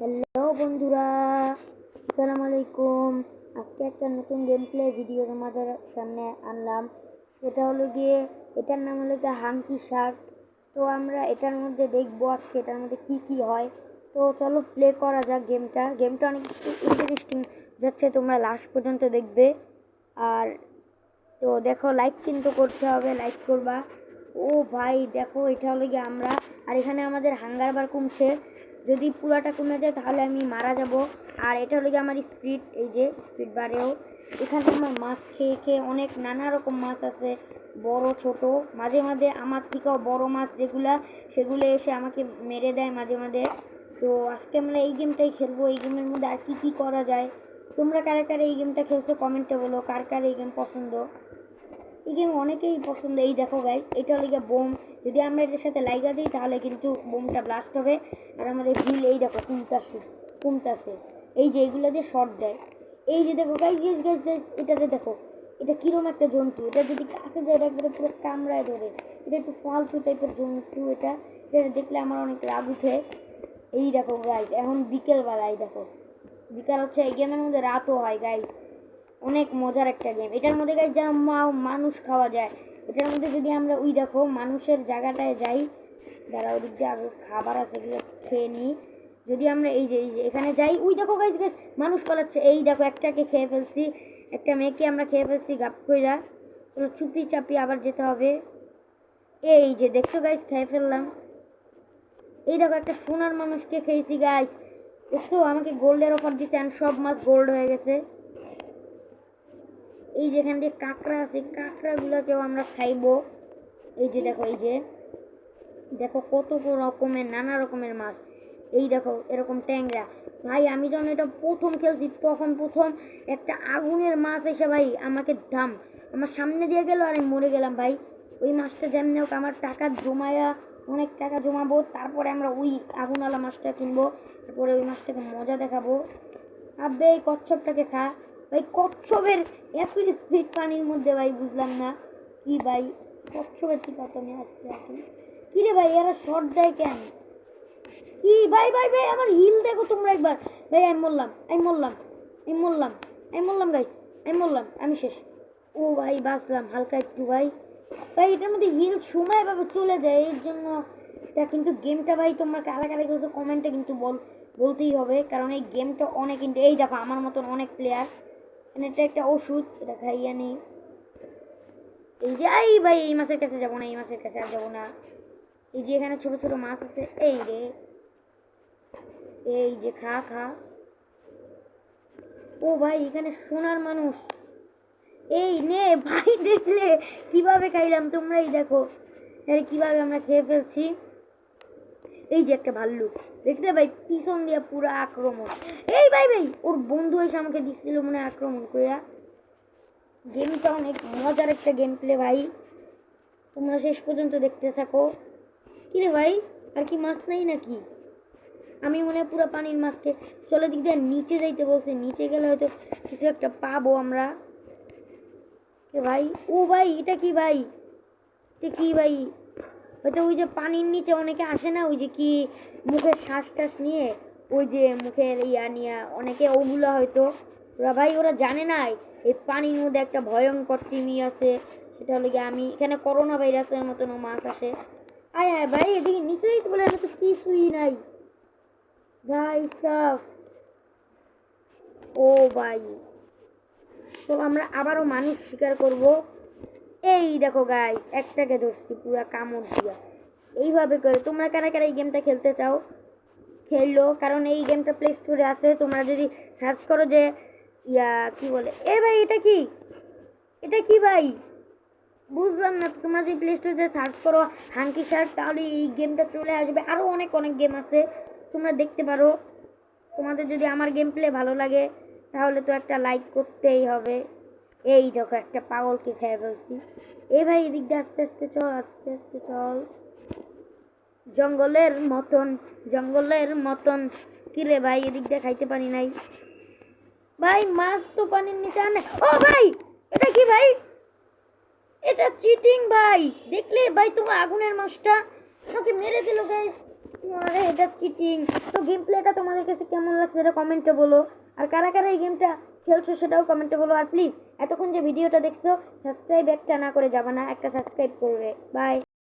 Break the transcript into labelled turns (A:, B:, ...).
A: Hello বন্ধুরা। আসসালামু আলাইকুম। আজকে একটা নতুন গেম প্লে ভিডিও তোমাদের সামনে আনলাম। সেটা হলো গিয়ে, এটার নাম হলো গিয়ে হাঙ্কি শার্ক। তো আমরা এটার মধ্যে দেখব আজকে এটার মধ্যে কি কি হয়। তো চলো প্লে করা যাক গেমটা গেমটা অনেক ইন্টারেস্টিং যাচ্ছে, তোমরা লাস্ট পর্যন্ত দেখবে। আর তো দেখো লাইক কিন্তু করতে হবে লাইক করবা। ও ভাই, দেখো, এটা হলো গিয়ে আমরা। আর এখানে আমাদের হাঙ্গার বার কমছে। যদি পুরাটা কমে যায়, তাহলে আমি মারা যাব। আর এটা হলো গিয়ে আমার স্পিড, এই যে স্পিড বাড়েও এখানে আমার মাছ খেয়ে খেয়ে অনেক নানা রকম মাছ আছে, বড়, ছোট। মাঝে মাঝে আমার থেকেও বড় মাছ যেগুলা, সেগুলো এসে আমাকে মেরে দেয় মাঝে মাঝে। তো আজকে আমরা এই গেমটাই খেলব। এই গেমের মধ্যে আর কি কি করা যায়? তোমরা কারা কারা এই গেমটা খেলছো কমেন্টে বলো, কার কার এই গেম পছন্দ? এই গেম অনেকেই পছন্দ। এই দেখো গাইজ এটা হলো গিয়ে বোম। যদি আমরা এদের সাথে লাইগা দিই, তাহলে কিন্তু বোমটা ব্লাস্ট হবে। আর আমাদের হিল এই দেখো কমতাছে কমতাছে এই যে এইগুলো দিয়ে শর্ট দেয়। এই যে দেখো গাইজ গাইজ গাইজ এটাতে দেখো, এটা কিরম একটা জন্তু? এটা যদি কাছে যায়, এটা একবারে পুরো কামড়ায় ধরে। এটা একটু ফালতু টাইপের জন্তু এটা। এটা দেখলে আমার অনেক রাগ উঠে। এই দেখো গাইজ এখন বিকেলবেলা এই দেখো। বিকাল হচ্ছে, এই গেমের মধ্যে রাতও হয় গাইজ অনেক মজার একটা গেম এটার মধ্যে গাইজ যা মানুষ খাওয়া যায়। এটার মধ্যে যদি আমরা ওই দেখো, মানুষের জায়গাটায় যাই যারা ওদিক দিয়ে আগে খাবার আছে, এগুলো খেয়ে নিই। যদি আমরা এই যে এই যে, এখানে যাই, ওই দেখো গাইজ গাইজ মানুষ পালাচ্ছে। এই দেখো একটাকে খেয়ে ফেলছি, একটা মেয়েকে আমরা খেয়ে ফেলছি গাপ কইরা। চলো চুপি চাপি আবার যেতে হবে। এই যে, দেখছ গাইজ খেয়ে ফেললাম। এই দেখো, একটা সোনার মানুষকে খেয়েছি গাইজ দেখছ, আমাকে গোল্ডের অফার আর সব মাছ গোল্ড হয়ে গেছে। এই যেখান দিয়ে কাঁকড়া আছে, কাঁকড়াগুলোকেও আমরা খাইবো। এই যে দেখো, এই যে, দেখো কত রকমের, নানা রকমের মাছ। এই দেখো, এরকম ট্যাংরা। ভাই, আমি যখন এটা প্রথম খেলছি, তখন প্রথম একটা আগুনের মাছ এসে ভাই আমাকে দাম আমার সামনে দিয়ে গেল আর আমি মরে গেলাম ভাই। ওই মাছটা যেমনি হোক আমার টাকা জমায়া, অনেক টাকা জমাবো। তারপরে আমরা ওই আগুনওয়ালা মাছটা কিনবো। তারপরে ওই মাছটাকে মজা দেখাবো। আবে এই কচ্ছপটাকে খা। ভাই, কচ্ছপের এত স্পিড পানির মধ্যে ভাই, বুঝলাম না। কি ভাই, কচ্ছপের কি কথা আমি আসতে আসি কি রে ভাই, এরা শর্ট দেয় কেন? কি ভাই ভাই ভাই আমার হিল দেখো তোমরা একবার। ভাই, আমি মরলাম আমি মরলাম আমি মরলাম আমি মরলাম গাইস আমি মরলাম, আমি শেষ। ও ভাই, বাঁচলাম, হালকা একটু ভাই। ভাই, এটার মধ্যে হিল সময় ভাবে চলে যায়, এর জন্য এটা কিন্তু গেমটা ভাই তোমরা কারা কারা কমেন্টে কিন্তু বল, বলতেই হবে। কারণ এই গেমটা অনেক এই দেখো, আমার মতন অনেক প্লেয়ার এটা একটা ওষুধ, এটা খাইয়া নেই। এই যে এই ভাই, এই মাছের কাছে যাব না, এই মাছের কাছে আর যাব না। এই যে, এখানে ছোট ছোট মাছ আছে, এই রে। এই যে, খা খা। ও ভাই, এখানে সোনার মানুষ। এই নে, ভাই, দেখলে কীভাবে খাইলাম তোমরাই দেখো। আরে, কীভাবে আমরা খেয়ে ফেলছি? এই যে একটা ভাল্লুক। দেখতে ভাই পিছন দিয়ে পুরো আক্রমণ। এই ভাই ভাই, ওর বন্ধু এসে আমাকে দিচ্ছিল মনে আক্রমণ কইরা। গেমটা অনেক মজার একটা গেম প্লে ভাই। তোমরা শেষ পর্যন্ত দেখতে থাকো। কি রে ভাই, আর কি মাছ নাই নাকি? আমি মনে হয় পুরো পানির মাছকে চলে দিক দিয়ে নিচে যাইতে বলছে। নিচে গেলে হয়তো কিছু একটা পাবো আমরা। ভাই? ও ভাই, এটা কি ভাই? এটা কি ভাই? হয়তো ওই যে পানির নিচে অনেকে আসে না, ওই যে কি মুখের শ্বাস টাস নিয়ে, ওই যে মুখের ইয়া নিয়ে, অনেকে ওগুলো হয়তো, ওরা ভাই ওরা জানে না, এই পানির মধ্যে একটা ভয়ঙ্কর টিমি আছে, সেটা হলো গিয়ে আমি, এখানে করোনা ভাইরাসের মতন মাছ আসে। আয় আয় ভাই, এদিকে নিচে বলে তো কিছুই নাই। ভাই সাফ। ও ভাই। তো আমরা আবারও মানুষ শিকার করব। এই দেখো গাইস একটাকে ধরছি, পুরা কামড় দিয়া। এইভাবে করে, তোমরা কারা কারা এই গেমটা খেলতে চাও? খেললো কারণ এই গেমটা প্লে স্টোরে আছে, তোমরা যদি সার্চ করো যে, ইয়া, কি বলে? এ ভাই, এটা কি? এটা কি ভাই? বুঝলাম না, তোমরা যদি প্লে স্টোরে সার্চ করো হাঙ্কি শার্ট তাহলে এই গেমটা চলে আসবে। আরও অনেক অনেক গেম আছে, তোমরা দেখতে পারো। তোমাদের যদি আমার গেম প্লে ভালো লাগে, তাহলে তো একটা লাইক করতেই হবে। এই দেখো, একটা পাগলকে খেয়ে ফেলছি। এই ভাই, এদিক দিয়ে আস্তে আস্তে চল, আস্তে আস্তে চল। জঙ্গলের মতন জঙ্গলের মতন। কি রে ভাই, এদিক দিয়ে খাইতে পারি নাই। ভাই, মাছ তো পানির নিচে আনে। ও ভাই, এটা কি ভাই? এটা চিটিং ভাই। দেখলে ভাই, তোমার আগুনের মাছটা। আমাকে মেরে দিল গাইস আরে, এটা চিটিং। তো গেম প্লেটা তোমাদের কাছে কেমন লাগছে সেটা কমেন্টে বলো। আর কারা কারা এই গেমটা খেলছো সেটাও কমেন্টে বলো। আর প্লিজ এতক্ষণ যে ভিডিওটা দেখছ সাবস্ক্রাইব একটা না করে যাবা না, একটা সাবস্ক্রাইব করবে। বাই